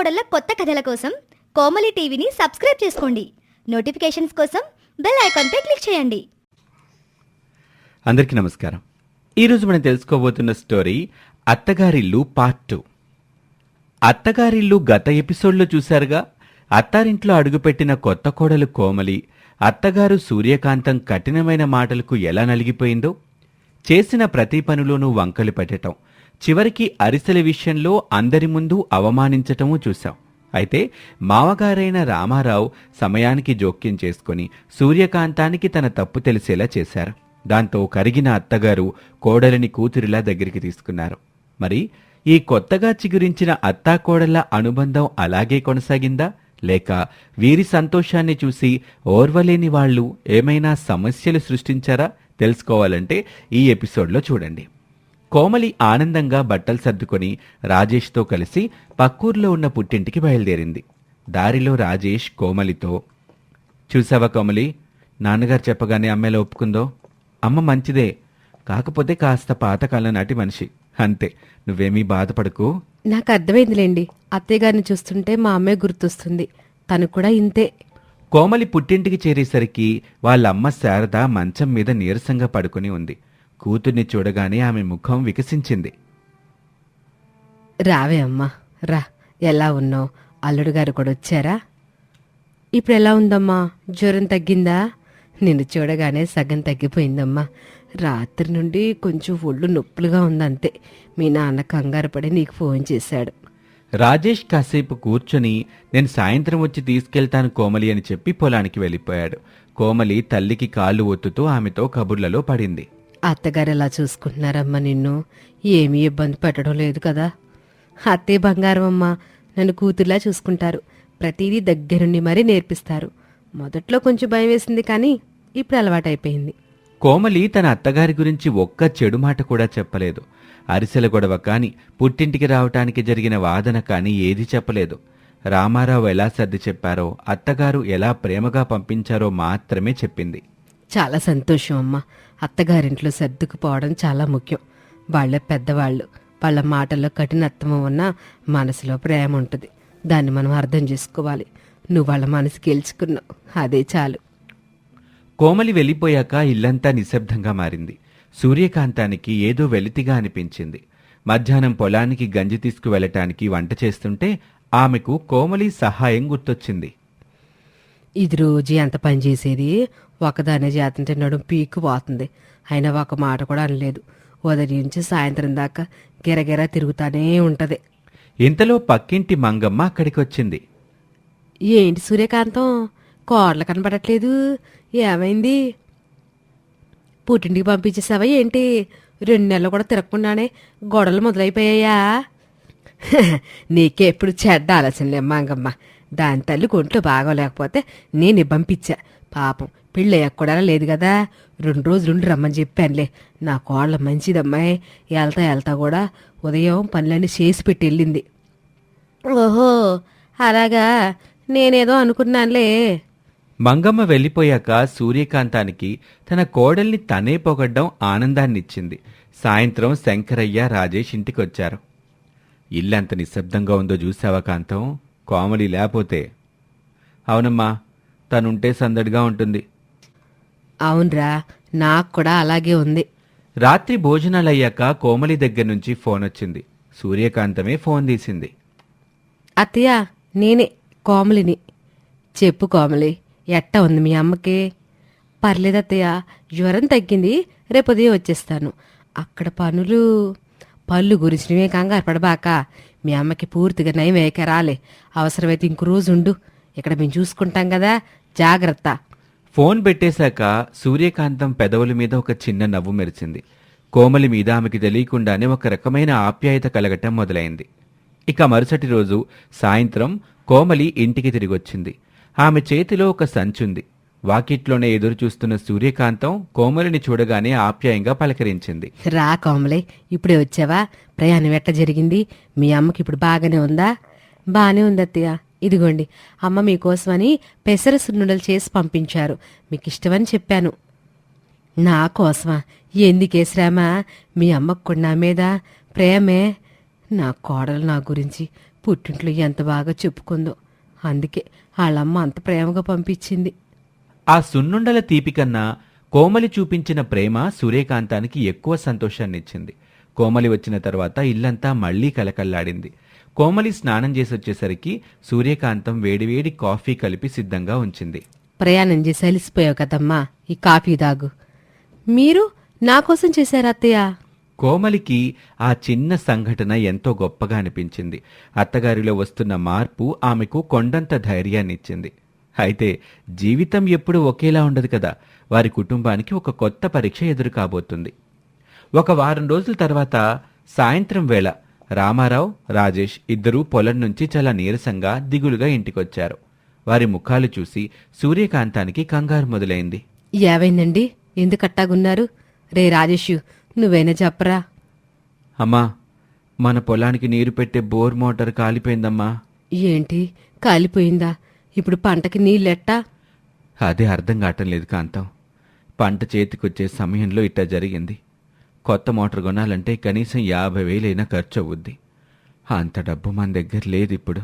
కోడళ్ళ కొత్త కథల కోసం కోమలి టీవీని సబ్స్క్రైబ్ చేసుకోండి. నోటిఫికేషన్స్ కోసం బెల్ ఐకాన్పై క్లిక్ చేయండి. అందరికీ నమస్కారం. ఈరోజు మనం తెలుసుకోబోతున్న స్టోరీ అత్తగారిల్లు పార్ట్ టూ. అత్తగారిల్లు గత ఎపిసోడ్లో చూశారుగా అత్తారింట్లో అడుగుపెట్టిన కొత్త కోడలు కోమలి అత్తగారు సూర్యకాంతం కఠినమైన మాటలకు ఎలా నలిగిపోయిందో చేసిన ప్రతి పనిలోనూ వంకలు పెట్టటం చివరికి అరిసెల విషయంలో అందరి ముందు అవమానించటమూ చూశాం. అయితే మావగారైన రామారావు సమయానికి జోక్యం చేసుకుని సూర్యకాంతానికి తన తప్పు తెలిసేలా చేశారు. దాంతో కరిగిన అత్తగారు కోడలిని కూతురిలా దగ్గరికి తీసుకున్నారు. మరి ఈ కొత్తగా చిగురించిన అత్తాకోడళ్ళ అనుబంధం అలాగే కొనసాగిందా? లేక వీరి సంతోషాన్ని చూసి ఓర్వలేని వాళ్ళు ఏమైనా సమస్యలు సృష్టించారా? తెలుసుకోవాలంటే ఈ ఎపిసోడ్లో చూడండి. కోమలి ఆనందంగా బట్టలు సర్దుకొని రాజేష్తో కలిసి పక్కూర్లో ఉన్న పుట్టింటికి బయలుదేరింది. దారిలో రాజేష్ కోమలితో చూసావా కోమలి నాన్నగారు చెప్పగానే అమ్మాయిలా ఒప్పుకుందో? అమ్మ మంచిదే కాకపోతే కాస్త పాతకాలం నాటి మనిషి. అంతే నువ్వేమీ బాధపడకు. నాకు అర్థమైందిలేండి. అత్తయ్య గారిని చూస్తుంటే మా అమ్మాయి గుర్తొస్తుంది. తను కూడా ఇంతే. కోమలి పుట్టింటికి చేరేసరికి వాళ్ళమ్మ శారద మంచం మీద నీరసంగా పడుకుని ఉంది. కూతుర్ని చూడగానే ఆమె ముఖం వికసించింది. రావే అమ్మా రా. ఎలా ఉన్నావు? అల్లుడు గారు కూడా వచ్చారా? ఇప్పుడు ఎలా ఉందమ్మా? జ్వరం తగ్గిందా? నిన్ను చూడగానే సగం తగ్గిపోయిందమ్మా. రాత్రి నుండి కొంచెం ఒళ్ళు నొప్పులుగా ఉందంతే. మీ నాన్న కంగారు పడి నీకు ఫోన్ చేశాడు. రాజేష్ కాసేపు కూర్చొని నేను సాయంత్రం వచ్చి తీసుకెళ్తాను కోమలి అని చెప్పి పొలానికి వెళ్ళిపోయాడు. కోమలి తల్లికి కాళ్ళు ఒత్తుతూ ఆమెతో కబుర్లలో పడింది. అత్తగారు ఎలా చూసుకుంటున్నారమ్మా నిన్ను? ఏమీ ఇబ్బంది పెట్టడం లేదు కదా. అత్తే బంగారం అమ్మా నన్ను కూతుర్లా చూసుకుంటారు. ప్రతిదీ దగ్గరుండి మరీ నేర్పిస్తారు. మొదట్లో కొంచెం భయం వేసింది కానీ ఇప్పుడు అలవాటైపోయింది. కోమలి తన అత్తగారి గురించి ఒక్క చెడు మాట కూడా చెప్పలేదు. అరిసెల గొడవ కాని పుట్టింటికి రావటానికి జరిగిన వాదన కాని ఏది చెప్పలేదు. రామారావు ఎలా సర్ది చెప్పారో అత్తగారు ఎలా ప్రేమగా పంపించారో మాత్రమే చెప్పింది. చాలా సంతోషం అమ్మా. అత్తగారింట్లో సర్దుకుపోవడం చాలా ముఖ్యం. వాళ్ళే పెద్దవాళ్ళు. వాళ్ళ మాటల్లో కఠినత్వం ఉన్నా మనసులో ప్రేమ ఉంటుంది. దాన్ని మనం అర్థం చేసుకోవాలి. నువ్వు వాళ్ళ మనసు గెలుచుకున్నావు. అదే చాలు. కోమలి వెళ్ళిపోయాక ఇల్లంతా నిశ్శబ్దంగా మారింది. సూర్యకాంతానికి ఏదో వెలితిగా అనిపించింది. మధ్యాహ్నం పొలానికి గంజి తీసుకువెళ్ళటానికి వంట చేస్తుంటే ఆమెకు కోమలి సహాయం గుర్తొచ్చింది. ఇది రోజు ఎంత పని చేసేది? ఒకదానే చేతంటే నడుం పీక్కు పోతుంది అయినా ఒక మాట కూడా అనలేదు. ఉదయం నుంచి సాయంత్రం దాకా గిరగిర తిరుగుతానే ఉంటది. ఇంతలో పక్కింటి మంగమ్మ అక్కడికి వచ్చింది ఏంటి సూర్యకాంతం? కోడలు కనపడట్లేదు ఏమైంది? పుట్టింటికి పంపించేసావా ఏంటి? రెండు నెలలు కూడా తిరగకుండానే గొడవలు మొదలైపోయాయా? నీకే ఎప్పుడు చెడ్డ ఆలోచనలే మంగమ్మ. దాని తల్లి కొంట్లో బాగోలేకపోతే నేను పంపించా పాపం పెళ్ళి కూడా లేదు కదా. రెండు రోజులుండి రమ్మని చెప్పానులే. నా కోళ్ళ మంచిదమ్మాయి. వెళ్తా వెళ్తా కూడా ఉదయం పనులన్నీ చేసి పెట్టి వెళ్ళింది. ఓహో అలాగా? నేనేదో అనుకున్నానులే. మంగమ్మ వెళ్ళిపోయాక సూర్యకాంతానికి తన కోడల్ని తనే పొగడ్డం ఆనందాన్నిచ్చింది. సాయంత్రం శంకరయ్య రాజేష్ ఇంటికొచ్చారు. ఇల్లంత నిశ్శబ్దంగా ఉందో చూసావా కాంతం? కోమలి లేపోతే అవునమ్మా తనుంటే సందడిగా ఉంటుంది. అవునరా నాకు కూడా అలాగే ఉంది. రాత్రి భోజనాలయ్యాక కోమలి దగ్గర నుంచి ఫోన్ వచ్చింది. సూర్యకాంతమే ఫోన్ తీసింది. అత్తయ్య నేనే కోమలిని. చెప్పు కోమలి ఎట్ట ఉంది మీ అమ్మకి? పర్లేదు అత్తయ్య జ్వరం తగ్గింది రేపు ఉదయం వచ్చేస్తాను. అక్కడ పనులు పళ్ళు గురించి నువ్వే కంగారు పడబాక మీ అమ్మకి పూర్తిగా నయం వేయక రాలే అవసరమైతే ఇంకో రోజు ఉండు ఇక్కడ మేము చూసుకుంటాం కదా. జాగ్రత్త. ఫోన్ పెట్టేశాక సూర్యకాంతం పెదవుల మీద ఒక చిన్న నవ్వు మెరిచింది కోమలి మీద ఆమెకి తెలియకుండానే ఒక రకమైన ఆప్యాయత కలగటం మొదలైంది. ఇక మరుసటి రోజు సాయంత్రం కోమలి ఇంటికి తిరిగొచ్చింది. ఆమె చేతిలో ఒక సంచుంది. వాకిట్లోనే ఎదురు చూస్తున్న సూర్యకాంతం కోమలిని చూడగానే ఆప్యాయంగా పలకరించింది. రా కోమలే ఇప్పుడే వచ్చావా? ప్రయాణం ఎట్ట జరిగింది? మీ అమ్మకి ఇప్పుడు బాగానే ఉందా? బాగానే ఉందత్తయ్య ఇదిగోండి అమ్మ మీకోసమని పెసర సున్నుడలు చేసి పంపించారు. మీకు ఇష్టమని చెప్పాను. నా కోసమా? ఎందుకే శ్రమ? మీ అమ్మకు నా మీద ప్రేమే. నా కోడలు నా గురించి పుట్టింట్లో ఎంత బాగా చెప్పుకుందో. అందుకే వాళ్ళమ్మ అంత ప్రేమగా పంపించింది. ఆ సున్నుండల తీపి కన్నా కోమలి చూపించిన ప్రేమ సూర్యకాంతానికి ఎక్కువ సంతోషాన్నిచ్చింది. కోమలి వచ్చిన తర్వాత ఇల్లంతా మళ్ళీ కలకల్లాడింది. కోమలి స్నానం చేసి వచ్చేసరికి సూర్యకాంతం వేడివేడి కాఫీ కలిపి సిద్ధంగా ఉంచింది. ప్రయాణం చేసి అలిసిపోయావు కదమ్మా ఈ కాఫీ దాగు మీరు నా కోసం చేశారా అత్తయ్య? కోమలికి ఆ చిన్న సంఘటన ఎంతో గొప్పగా అనిపించింది. అత్తగారిలో వస్తున్న మార్పు ఆమెకు కొండంత ధైర్యాన్నిచ్చింది. అయితే జీవితం ఎప్పుడూ ఒకేలా ఉండదు కదా. వారి కుటుంబానికి ఒక కొత్త పరీక్ష ఎదురు కాబోతుంది. ఒక వారం రోజుల తర్వాత సాయంత్రం వేళ రామారావు రాజేష్ ఇద్దరూ పొలం నుంచి చాలా నీరసంగా దిగులుగా ఇంటికొచ్చారు. వారి ముఖాలు చూసి సూర్యకాంతానికి కంగారు మొదలైంది. ఏవైందండి? ఎందుకు అట్టాగున్నారు? రే రాజేష్ నువ్వైనా చెప్పరా? అమ్మా మన పొలానికి నీరు పెట్టే బోర్ మోటార్ కాలిపోయిందమ్మా. ఏంటి? కాలిపోయిందా? ఇప్పుడు పంటకి నీళ్ళెట్టా? అదే అర్థం కావటం లేదు కాంతం. పంట చేతికొచ్చే సమయంలో ఇట్టా జరిగింది. కొత్త మోటార్ కొనాలంటే కనీసం యాభై వేలైనా ఖర్చు అవుద్ది అంత డబ్బు మన దగ్గర లేదు ఇప్పుడు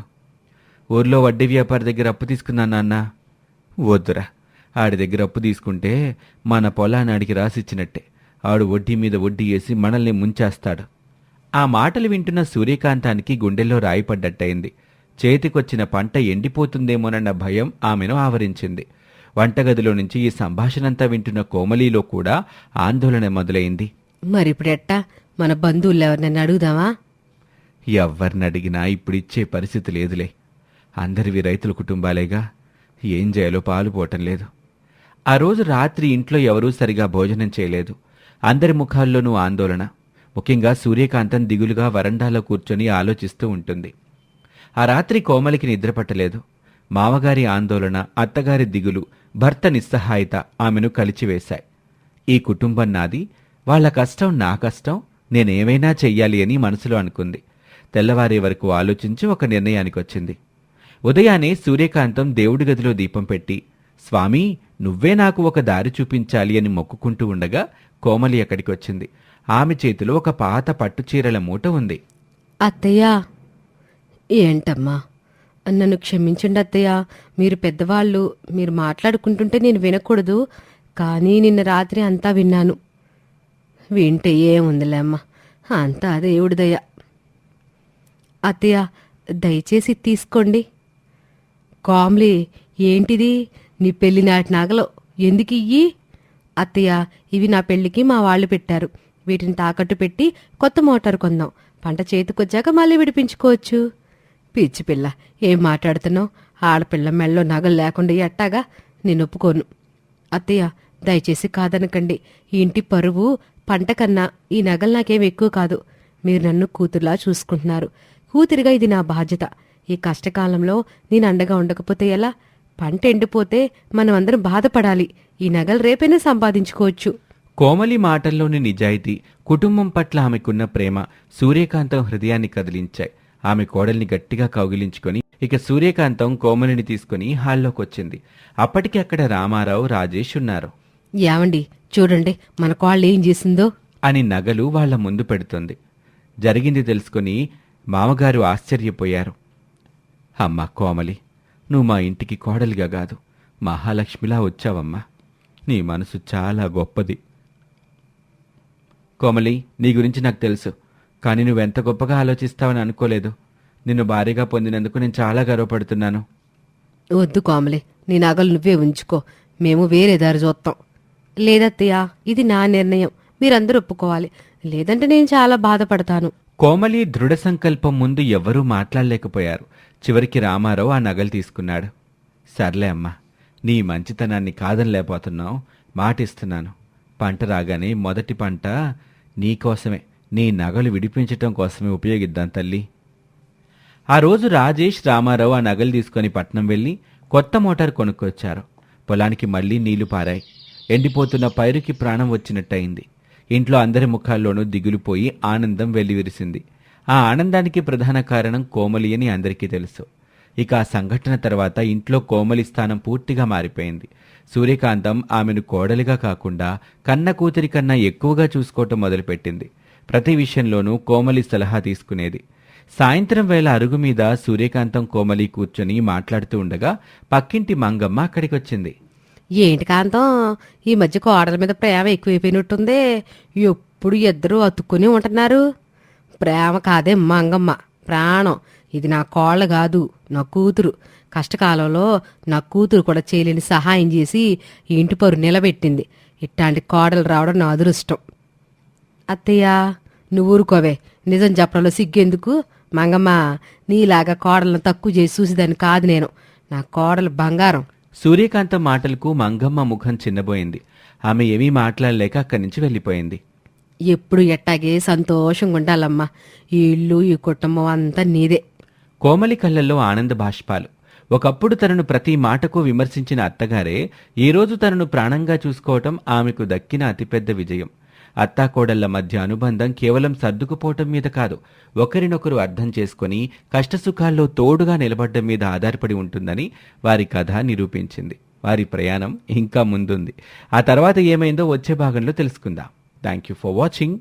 ఊర్లో వడ్డీ వ్యాపారి దగ్గర అప్పు తీసుకున్నా నాన్న? వద్దురా. ఆడి దగ్గర అప్పు తీసుకుంటే మన పొలాన్ని ఆడికి రాసిచ్చినట్టే. ఆడు వడ్డీ మీద వడ్డీ వేసి మనల్ని ముంచేస్తాడు. ఆ మాటలు వింటున్న సూర్యకాంతానికి గుండెల్లో రాయిపడ్డట్టయింది. చేతికొచ్చిన పంట ఎండిపోతుందేమోనన్న భయం ఆమెను ఆవరించింది. వంటగదిలో నుంచి ఈ సంభాషణంతా వింటున్న కోమలిలో కూడా ఆందోళన మొదలైంది. మరిప్పుడెట్టా? మన బంధువులు ఎవరినైనా అడుగుదామా? ఎవ్వరిని అడిగినా ఇప్పుడు ఇచ్చే పరిస్థితి లేదులే. అందరివి రైతుల కుటుంబాలేగా. ఏం చేయాలో పాలు పోవటం లేదు. ఆ రోజు రాత్రి ఇంట్లో ఎవరూ సరిగా భోజనం చేయలేదు. అందరి ముఖాల్లోనూ ఆందోళన. ముఖ్యంగా సూర్యకాంతం దిగులుగా వరండాలో కూర్చొని ఆలోచిస్తూ ఉంటుంది. ఆ రాత్రి కోమలికి నిద్రపట్టలేదు మామగారి ఆందోళన అత్తగారి దిగులు భర్త నిస్సహాయత ఆమెను కలిచివేశాయి. ఈ కుటుంబం నాది. వాళ్ళ కష్టం నా కష్టం. నేనేమైనా చెయ్యాలి అని మనసులో అనుకుంది. తెల్లవారే వరకు ఆలోచించి ఒక నిర్ణయానికి వచ్చింది ఉదయాన్నే సూర్యకాంతం దేవుడి గదిలో దీపం పెట్టి స్వామి నువ్వే నాకు ఒక దారి చూపించాలి అని మొక్కుకుంటూ ఉండగా కోమలి అక్కడికి వచ్చింది ఆమె చేతిలో ఒక పాత పట్టుచీరల మూట ఉంది. అత్తయ్యా ఏంటమ్మా? నన్ను క్షమించండి అత్తయ్య. మీరు పెద్దవాళ్ళు మీరు మాట్లాడుకుంటుంటే నేను వినకూడదు కానీ నిన్న రాత్రి అంతా విన్నాను. వింటే ఏముందిలే అమ్మా? అంతా దేవుడి దయ. అత్తయ్య దయచేసి తీసుకోండి. కామ్లీ ఏంటిది? నీ పెళ్ళి నాటి ఎందుకు ఇయ్యి? అత్తయ్య ఇవి నా పెళ్ళికి మా వాళ్ళు పెట్టారు. వీటిని తాకట్టు పెట్టి కొత్త మోటార్ కొందాం. పంట చేతికొచ్చాక మళ్ళీ విడిపించుకోవచ్చు. పిచ్చి పిల్ల. ఏం మాట్లాడుతున్నావు? ఆడపిల్ల మెళ్ళో నగలు లేకుండా ఎట్టాగా? నేను ఒప్పుకోను. అత్తయ్య దయచేసి కాదనకండి. ఇంటి పరువు పంట కన్నా ఈ నగలు నాకేం ఎక్కువ కాదు. మీరు నన్ను కూతురులా చూసుకుంటున్నారు. కూతురిగా ఇది నా బాధ్యత. ఈ కష్టకాలంలో నేను అండగా ఉండకపోతే ఎలా? పంట ఎండిపోతే మనం అందరం బాధపడాలి. ఈ నగలు రేపైనా సంపాదించుకోవచ్చు. కోమలి మాటల్లోని నిజాయితీ కుటుంబం పట్ల ఆమెకున్న ప్రేమ సూర్యకాంతం హృదయాన్ని కదిలించాయి. ఆమె కోడల్ని గట్టిగా కౌగిలించుకొని ఇక సూర్యకాంతం కోమలిని తీసుకుని హాల్లోకొచ్చింది. అప్పటికి అక్కడ రామారావు రాజేష్ ఉన్నారు. ఏమండి? చూడండి మన కోళ్ళు ఏం చేసిందో. అని నగలు వాళ్ళ ముందు పెడుతుంది. జరిగింది తెలుసుకుని మామగారు ఆశ్చర్యపోయారు. అమ్మా కోమలి నువ్వు మా ఇంటికి కోడలిగా కాదు మహాలక్ష్మిలా వచ్చావమ్మా. నీ మనసు చాలా గొప్పది. కోమలి నీ గురించి నాకు తెలుసు. కానీ నువ్వెంత గొప్పగా ఆలోచిస్తావని అనుకోలేదు. నిన్ను భారీగా పొందినందుకు నేను చాలా గర్వపడుతున్నాను. వద్దు కోమలి నీ నగలు నువ్వే ఉంచుకో. మేము వేరే దారి చూస్తాం. లేదత్తయ్య ఇది నా నిర్ణయం. మీరందరూ ఒప్పుకోవాలి. లేదంటే నేను చాలా బాధపడతాను. కోమలి దృఢ సంకల్పం ముందు ఎవ్వరూ మాట్లాడలేకపోయారు. చివరికి రామారావు ఆ నగలు తీసుకున్నాడు. సర్లే అమ్మా నీ మంచితనాన్ని కాదనలేకపోతున్నావు. మాటిస్తున్నాను. పంట రాగానే మొదటి పంట నీకోసమే నీ నగలు విడిపించటం కోసమే ఉపయోగిద్దాం తల్లి. ఆ రోజు రాజేష్ రామారావు ఆ నగలు తీసుకొని పట్నం వెళ్ళి కొత్త మోటార్ కొనుక్కొచ్చారు. పొలానికి మళ్ళీ నీళ్ళు పారాయి. ఎండిపోతున్న పైరుకి ప్రాణం వచ్చినట్టయింది. ఇంట్లో అందరి ముఖాల్లోనూ దిగులుపోయి ఆనందం వెల్లివిరిసింది. ఆ ఆనందానికి ప్రధాన కారణం కోమలి అని అందరికీ తెలుసు. ఇక ఆ సంఘటన తర్వాత ఇంట్లో కోమలి స్థానం పూర్తిగా మారిపోయింది. సూర్యకాంతం ఆమెను కోడలిగా కాకుండా కన్న కూతురి కన్నా ఎక్కువగా చూసుకోవటం మొదలుపెట్టింది. ప్రతి విషయంలోనూ కోమలి సలహా తీసుకునేది. సాయంత్రం వేళ అరుగు మీద సూర్యకాంతం కోమలి కూర్చొని మాట్లాడుతూ ఉండగా పక్కింటి మంగమ్మ అక్కడికొచ్చింది. ఏంటి కాంతం? ఈ మధ్య కోడల మీద ప్రేమ ఎక్కువైపోయినట్టుందే. ఎప్పుడు ఇద్దరు అతుక్కుని ఉంటున్నారు? ప్రేమ కాదే మంగమ్మ. ప్రాణం. ఇది నా కోళ్ళ కాదు నా కూతురు. కష్టకాలంలో నా కూతురు కూడా చేయలేని సహాయం చేసి ఇంటి పరు నిలబెట్టింది. ఇట్లాంటి కోడలు రావడం నా అదృష్టం. అత్తయ్య నువ్వు ఊరుకోవే. నిజం చెప్పడంలో సిగ్గెందుకు? మంగమ్మ నీలాగా కోడలను తక్కువ చేసి చూసేదాన్ని కాదు నేను. నా కోడలు బంగారం. సూర్యకాంతం మాటలకు మంగమ్మ ముఖం చిన్నబోయింది. ఆమె ఏమీ మాట్లాడలేక అక్కడి నుంచి వెళ్ళిపోయింది. ఎప్పుడు ఎట్టాగే సంతోషంగా ఉండాలమ్మా. ఈ ఇల్లు ఈ కుటుంబం అంతా నీదే. కోమలి కళ్ళల్లో ఆనంద బాష్పాలు. ఒకప్పుడు తనను ప్రతి మాటకు విమర్శించిన అత్తగారే ఈరోజు తనను ప్రాణంగా చూసుకోవటం ఆమెకు దక్కిన అతిపెద్ద విజయం. అత్తాకోడళ్ళ మధ్య అనుబంధం కేవలం సర్దుకుపోవటం మీద కాదు ఒకరినొకరు అర్థం చేసుకొని కష్టసుఖాల్లో తోడుగా నిలబడ్డం మీద ఆధారపడి ఉంటుందని వారి కథ నిరూపించింది. వారి ప్రయాణం ఇంకా ముందుంది. ఆ తర్వాత ఏమైందో వచ్చే భాగంలో తెలుసుకుందాం. Thank you for watching